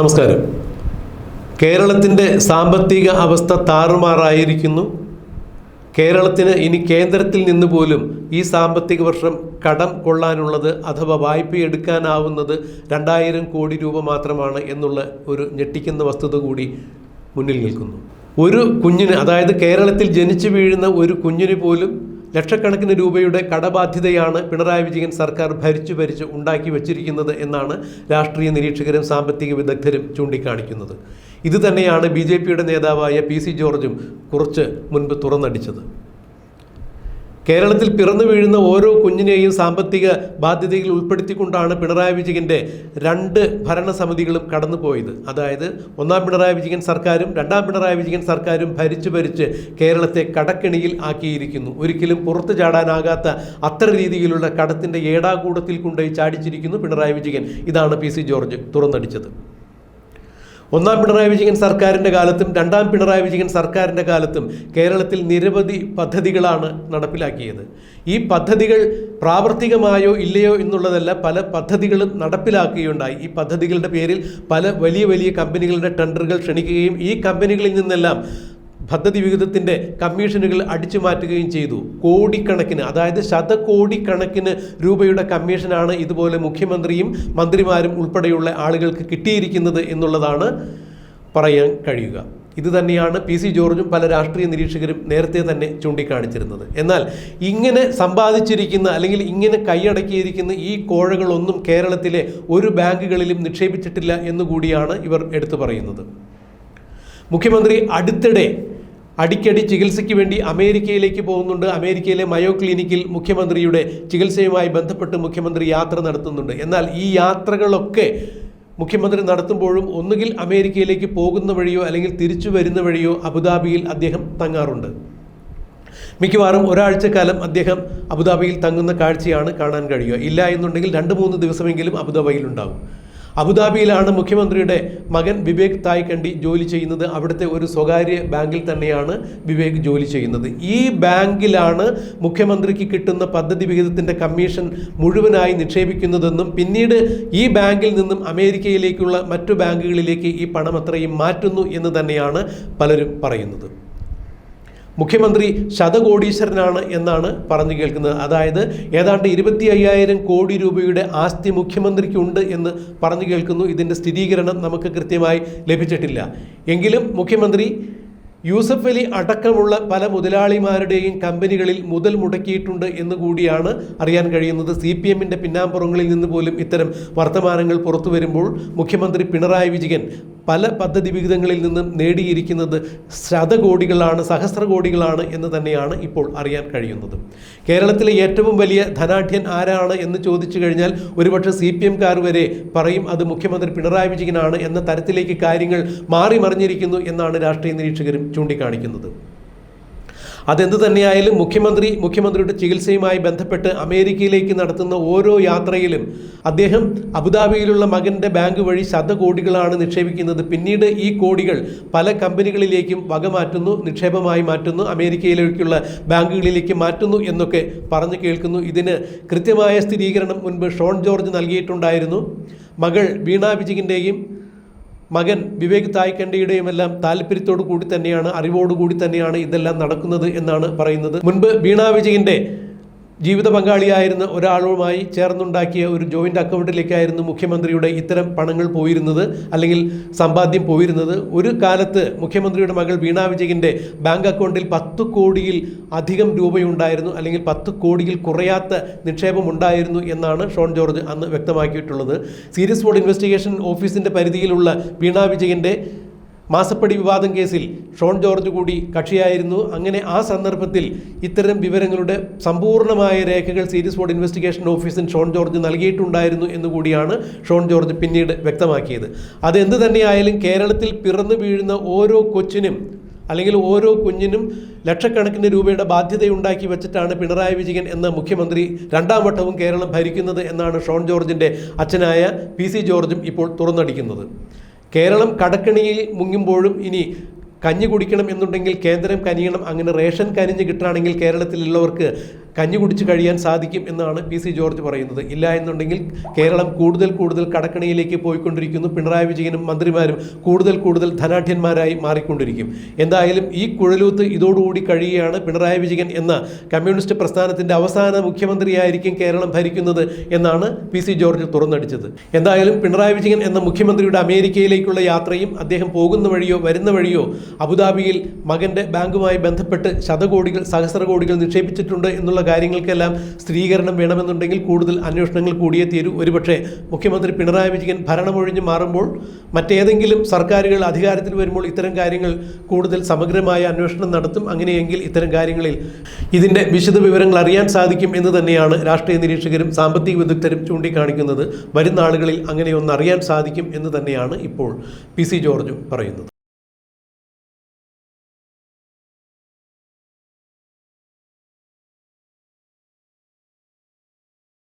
നമസ്കാരം. കേരളത്തിന്റെ സാമ്പത്തിക അവസ്ഥ താറുമാറായിരിക്കുന്നു. കേരളത്തിന് ഇനി കേന്ദ്രത്തിൽ നിന്ന് പോലും ഈ സാമ്പത്തിക വർഷം കടം കൊള്ളാനുള്ളത് അഥവാ വായ്പ എടുക്കാനാവുന്നത് രണ്ടായിരം കോടി രൂപ മാത്രമാണ് എന്നുള്ള ഒരു ഞെട്ടിക്കുന്ന വസ്തുത കൂടി മുന്നിൽ നിൽക്കുന്നു. ഒരു കുഞ്ഞിന് അതായത് കേരളത്തിൽ ജനിച്ചു വീഴുന്ന ഒരു കുഞ്ഞിന് പോലും ലക്ഷക്കണക്കിന് രൂപയുടെ കടബാധ്യതയാണ് പിണറായി വിജയൻ സർക്കാർ ഭരിച്ചു ഭരിച്ച് ഉണ്ടാക്കി വച്ചിരിക്കുന്നത് എന്നാണ് രാഷ്ട്രീയ നിരീക്ഷകരും സാമ്പത്തിക വിദഗ്ധരും ചൂണ്ടിക്കാണിക്കുന്നത്. ഇത് തന്നെയാണ് പിയുടെ നേതാവായ പി ജോർജും കുറച്ച് മുൻപ് തുറന്നടിച്ചത്. കേരളത്തിൽ പിറന്നു വീഴുന്ന ഓരോ കുഞ്ഞിനെയും സാമ്പത്തിക ബാധ്യതയിൽ ഉൾപ്പെടുത്തിക്കൊണ്ടാണ് പിണറായി വിജയന്റെ രണ്ട് ഭരണസമിതികളും കടന്നുപോയത്. അതായത് ഒന്നാം പിണറായി വിജയൻ സർക്കാരും രണ്ടാം പിണറായി വിജയൻ സർക്കാരും ഭരിച്ചു ഭരിച്ച് കേരളത്തെ കടക്കെണിയിൽ ആക്കിയിരിക്കുന്നു. ഒരിക്കലും പുറത്തു ചാടാനാകാത്ത അത്ര രീതിയിലുള്ള കടത്തിന്റെ ഏടാകൂടത്തിൽ കൊണ്ടുപോയി ചാടിച്ചിരിക്കുന്നു പിണറായി വിജയൻ. ഇതാണ് പി സി ജോർജ് തുറന്നടിച്ചത്. ഒന്നാം പിണറായി വിജയൻ സർക്കാരിന്റെ കാലത്തും രണ്ടാം പിണറായി വിജയൻ സർക്കാരിന്റെ കാലത്തും കേരളത്തിൽ നിരവധി പദ്ധതികളാണ് നടപ്പിലാക്കിയത്. ഈ പദ്ധതികൾ പ്രാവർത്തികമായോ ഇല്ലയോ എന്നുള്ളതല്ല പല പദ്ധതികളും നടപ്പിലാക്കുകയുണ്ടായി. ഈ പദ്ധതികളുടെ പേരിൽ പല വലിയ വലിയ കമ്പനികളുടെ ടെൻഡറുകൾ ക്ഷണിക്കുകയും ഈ കമ്പനികളിൽ നിന്നെല്ലാം പദ്ധതി വിഹിതത്തിന്റെ കമ്മീഷനുകൾ അടിച്ചു മാറ്റുകയും ചെയ്തു. കോടിക്കണക്കിന് അതായത് ശതകോടിക്കണക്കിന് രൂപയുടെ കമ്മീഷനാണ് ഇതുപോലെ മുഖ്യമന്ത്രിയും മന്ത്രിമാരും ഉൾപ്പെടെയുള്ള ആളുകൾക്ക് കിട്ടിയിരിക്കുന്നത് എന്നുള്ളതാണ് പറയാൻ കഴിയുക. ഇത് തന്നെയാണ് പി സി ജോർജും പല രാഷ്ട്രീയ നിരീക്ഷകരും നേരത്തെ തന്നെ ചൂണ്ടിക്കാണിച്ചിരുന്നത്. എന്നാൽ ഇങ്ങനെ സമ്പാദിച്ചിരിക്കുന്ന അല്ലെങ്കിൽ ഇങ്ങനെ കൈയടക്കിയിരിക്കുന്ന ഈ കോഴകളൊന്നും കേരളത്തിലെ ഒരു ബാങ്കുകളിലും നിക്ഷേപിച്ചിട്ടില്ല എന്നുകൂടിയാണ് ഇവർ എടുത്തു പറയുന്നത്. മുഖ്യമന്ത്രി അടുത്തിടെ അടിക്കടി ചികിത്സയ്ക്ക് വേണ്ടി അമേരിക്കയിലേക്ക് പോകുന്നുണ്ട്. അമേരിക്കയിലെ മയോ ക്ലിനിക്കിൽ മുഖ്യമന്ത്രിയുടെ ചികിത്സയുമായി ബന്ധപ്പെട്ട് മുഖ്യമന്ത്രി യാത്ര നടത്തുന്നുണ്ട്. എന്നാൽ ഈ യാത്രകളൊക്കെ മുഖ്യമന്ത്രി നടത്തുമ്പോഴും ഒന്നുകിൽ അമേരിക്കയിലേക്ക് പോകുന്ന വഴിയോ അല്ലെങ്കിൽ തിരിച്ചു വരുന്ന വഴിയോ അബുദാബിയിൽ അദ്ദേഹം തങ്ങാറുണ്ട്. മിക്കവാറും ഒരാഴ്ചക്കാലം അദ്ദേഹം അബുദാബിയിൽ തങ്ങുന്ന കാഴ്ചയാണ് കാണാൻ കഴിയുക. ഇല്ല എന്നുണ്ടെങ്കിൽ രണ്ട് മൂന്ന് ദിവസമെങ്കിലും അബുദാബിയിൽ ഉണ്ടാകും അബുദാബിയിലാണ് മുഖ്യമന്ത്രിയുടെ മകൻ വിവേക് തായ് കണ്ടി ജോലി ചെയ്യുന്നത്. അവിടുത്തെ ഒരു സ്വകാര്യ ബാങ്കിൽ തന്നെയാണ് വിവേക് ജോലി ചെയ്യുന്നത്. ഈ ബാങ്കിലാണ് മുഖ്യമന്ത്രിക്ക് കിട്ടുന്ന പദ്ധതി വിഹിതത്തിന്റെ കമ്മീഷൻ മുഴുവനായി നിക്ഷേപിക്കുന്നതെന്നും പിന്നീട് ഈ ബാങ്കിൽ നിന്നും അമേരിക്കയിലേക്കുള്ള മറ്റു ബാങ്കുകളിലേക്ക് ഈ പണം അത്രയും മാറ്റുന്നു എന്ന് തന്നെയാണ് പലരും പറയുന്നത്. മുഖ്യമന്ത്രി ശതകോടീശ്വരനാണ് എന്നാണ് പറഞ്ഞു കേൾക്കുന്നത്. അതായത് ഏതാണ്ട് ഇരുപത്തി അയ്യായിരം കോടി രൂപയുടെ ആസ്തി മുഖ്യമന്ത്രിക്കുണ്ട് എന്ന് പറഞ്ഞു കേൾക്കുന്നു. ഇതിന്റെ സ്ഥിരീകരണം നമുക്ക് കൃത്യമായി ലഭിച്ചിട്ടില്ല. എങ്കിലും മുഖ്യമന്ത്രി യൂസഫ് അലി അടക്കമുള്ള പല മുതലാളിമാരുടെയും കമ്പനികളിൽ മുതൽ മുടക്കിയിട്ടുണ്ട് എന്ന് കൂടിയാണ് അറിയാൻ കഴിയുന്നത്. സി പി എമ്മിന്റെ പിന്നാമ്പുറങ്ങളിൽ നിന്ന് പോലും ഇത്തരം വർത്തമാനങ്ങൾ പുറത്തു വരുമ്പോൾ മുഖ്യമന്ത്രി പിണറായി വിജയൻ പല പദ്ധതി വിഹിതങ്ങളിൽ നിന്നും നേടിയിരിക്കുന്നത് ശതകോടികളാണ് സഹസ്ര കോടികളാണ് എന്ന് തന്നെയാണ് ഇപ്പോൾ അറിയാൻ കഴിയുന്നത്. കേരളത്തിലെ ഏറ്റവും വലിയ ധനാഢ്യൻ ആരാണ് എന്ന് ചോദിച്ചു കഴിഞ്ഞാൽ ഒരുപക്ഷെ സി പി എംകാർ വരെ പറയും അത് മുഖ്യമന്ത്രി പിണറായി വിജയനാണ് എന്ന തരത്തിലേക്ക് കാര്യങ്ങൾ മാറി മറിഞ്ഞിരിക്കുന്നു എന്നാണ് രാഷ്ട്രീയ നിരീക്ഷകരും ചൂണ്ടിക്കാണിക്കുന്നത്. അതെന്ത് തന്നെയായാലും മുഖ്യമന്ത്രി മുഖ്യമന്ത്രിയുടെ ചികിത്സയുമായി ബന്ധപ്പെട്ട് അമേരിക്കയിലേക്ക് നടത്തുന്ന ഓരോ യാത്രയിലും അദ്ദേഹം അബുദാബിയിലുള്ള മകന്റെ ബാങ്ക് വഴി ശതകോടികളാണ് നിക്ഷേപിക്കുന്നത്. പിന്നീട് ഈ കോടികൾ പല കമ്പനികളിലേക്കും വകമാറ്റുന്നു നിക്ഷേപമായി മാറ്റുന്നു അമേരിക്കയിലേക്കുള്ള ബാങ്കുകളിലേക്ക് മാറ്റുന്നു എന്നൊക്കെ പറഞ്ഞു കേൾക്കുന്നു. ഇതിന് കൃത്യമായ സ്ഥിരീകരണം മുൻപ് ഷോൺ ജോർജ് നൽകിയിട്ടുണ്ടായിരുന്നു. മകൾ വീണ വിജയന്റെയും മകൻ വിവേക് തായ്ക്കണ്ടിയുടെയും എല്ലാം താല്പര്യത്തോടു കൂടി തന്നെയാണ് അറിവോടുകൂടി തന്നെയാണ് ഇതെല്ലാം നടക്കുന്നത് എന്നാണ് പറയുന്നത്. മുൻപ് വീണ വിജയന്റെ ജീവിത പങ്കാളിയായിരുന്ന ഒരാളുമായി ചേർന്നുണ്ടാക്കിയ ഒരു ജോയിന്റ് അക്കൗണ്ടിലേക്കായിരുന്നു മുഖ്യമന്ത്രിയുടെ ഇത്തരം പണങ്ങൾ പോയിരുന്നത് അല്ലെങ്കിൽ സമ്പാദ്യം പോയിരുന്നത്. ഒരു കാലത്ത് മുഖ്യമന്ത്രിയുടെ മകൾ വീണ വിജയന്റെ ബാങ്ക് അക്കൗണ്ടിൽ പത്ത് കോടിയിൽ അധികം രൂപയുണ്ടായിരുന്നു അല്ലെങ്കിൽ പത്ത് കോടിയിൽ കുറയാത്ത നിക്ഷേപം ഉണ്ടായിരുന്നു എന്നാണ് ഷോൺ ജോർജ് അന്ന് വ്യക്തമാക്കിയിട്ടുള്ളത്. സീരിയസ് ബോർഡ് ഇൻവെസ്റ്റിഗേഷൻ ഓഫീസിന്റെ പരിധിയിലുള്ള വീണ വിജയന്റെ മാസപ്പടി വിവാദം കേസിൽ ഷോൺ ജോർജ് കൂടി കക്ഷിയായിരുന്നു. അങ്ങനെ ആ സന്ദർഭത്തിൽ ഇത്തരം വിവരങ്ങളുടെ സമ്പൂർണമായ രേഖകൾ സീരിയസ് ബോർഡ് ഇൻവെസ്റ്റിഗേഷൻ ഓഫീസിന് ഷോൺ ജോർജ് നൽകിയിട്ടുണ്ടായിരുന്നു എന്നുകൂടിയാണ് ഷോൺ ജോർജ് പിന്നീട് വ്യക്തമാക്കിയത്. അതെന്ത് തന്നെയായാലും കേരളത്തിൽ പിറന്നു വീഴുന്ന ഓരോ കൊച്ചിനും അല്ലെങ്കിൽ ഓരോ കുഞ്ഞിനും ലക്ഷക്കണക്കിന് രൂപയുടെ ബാധ്യതയുണ്ടാക്കി വെച്ചിട്ടാണ് പിണറായി വിജയൻ എന്ന മുഖ്യമന്ത്രി രണ്ടാം വട്ടവും കേരളം ഭരിക്കുന്നത് എന്നാണ് ഷോൺ ജോർജിന്റെ അച്ഛനായ പി സി ജോർജും ഇപ്പോൾ തുറന്നടിക്കുന്നത്. കേരളം കടക്കണിയിൽ മുങ്ങുമ്പോഴും ഇനി കഞ്ഞി കുടിക്കണം എന്നുണ്ടെങ്കിൽ കേന്ദ്രം കനിയണം അങ്ങനെ റേഷൻ കനിഞ്ഞ് കിട്ടുകയാണെങ്കിൽ കേരളത്തിലുള്ളവർക്ക് കഞ്ഞി കുടിച്ച് കഴിയാൻ സാധിക്കും എന്നാണ് പി സി ജോർജ് പറയുന്നത്. ഇല്ല എന്നുണ്ടെങ്കിൽ കേരളം കൂടുതൽ കൂടുതൽ കടക്കണിയിലേക്ക് പോയിക്കൊണ്ടിരിക്കുന്നു. പിണറായി വിജയനും മന്ത്രിമാരും കൂടുതൽ കൂടുതൽ ധനാഠ്യന്മാരായി മാറിക്കൊണ്ടിരിക്കും. എന്തായാലും ഈ കുഴലൂത്ത് ഇതോടുകൂടി കഴിയുകയാണ് പിണറായി വിജയൻ എന്ന കമ്മ്യൂണിസ്റ്റ് പ്രസ്ഥാനത്തിന്റെ അവസാന മുഖ്യമന്ത്രിയായിരിക്കും കേരളം ഭരിക്കുന്നത് എന്നാണ് പി സി ജോർജ് തുറന്നടിച്ചത്. എന്തായാലും പിണറായി വിജയൻ എന്ന മുഖ്യമന്ത്രിയുടെ അമേരിക്കയിലേക്കുള്ള യാത്രയും അദ്ദേഹം പോകുന്ന വഴിയോ വരുന്ന വഴിയോ അബുദാബിയിൽ മകന്റെ ബാങ്കുമായി ബന്ധപ്പെട്ട് ശതകോടികൾ സഹസ്ര കോടികൾ നിക്ഷേപിച്ചിട്ടുണ്ട് എന്നുള്ള കാര്യങ്ങൾക്കെല്ലാം സ്ഥിരീകരണം വേണമെന്നുണ്ടെങ്കിൽ കൂടുതൽ അന്വേഷണങ്ങൾ കൂടിയേ തീരൂ. ഒരുപക്ഷെ മുഖ്യമന്ത്രി പിണറായി വിജയൻ ഭരണമൊഴിഞ്ഞ് മാറുമ്പോൾ മറ്റേതെങ്കിലും സർക്കാരുകൾ അധികാരത്തിൽ വരുമ്പോൾ ഇത്തരം കാര്യങ്ങൾ കൂടുതൽ സമഗ്രമായ അന്വേഷണം നടത്തും. അങ്ങനെയെങ്കിൽ ഇത്തരം കാര്യങ്ങളിൽ ഇതിന്റെ വിശദ വിവരങ്ങൾ അറിയാൻ സാധിക്കും എന്ന് തന്നെയാണ് രാഷ്ട്രീയ നിരീക്ഷകരും സാമ്പത്തിക വിദഗ്ധരും ചൂണ്ടിക്കാണിക്കുന്നത്. വരുന്ന ആളുകളിൽ അങ്ങനെയൊന്ന് അറിയാൻ സാധിക്കും എന്ന് തന്നെയാണ് ഇപ്പോൾ പി സി ജോർജും പറയുന്നത്.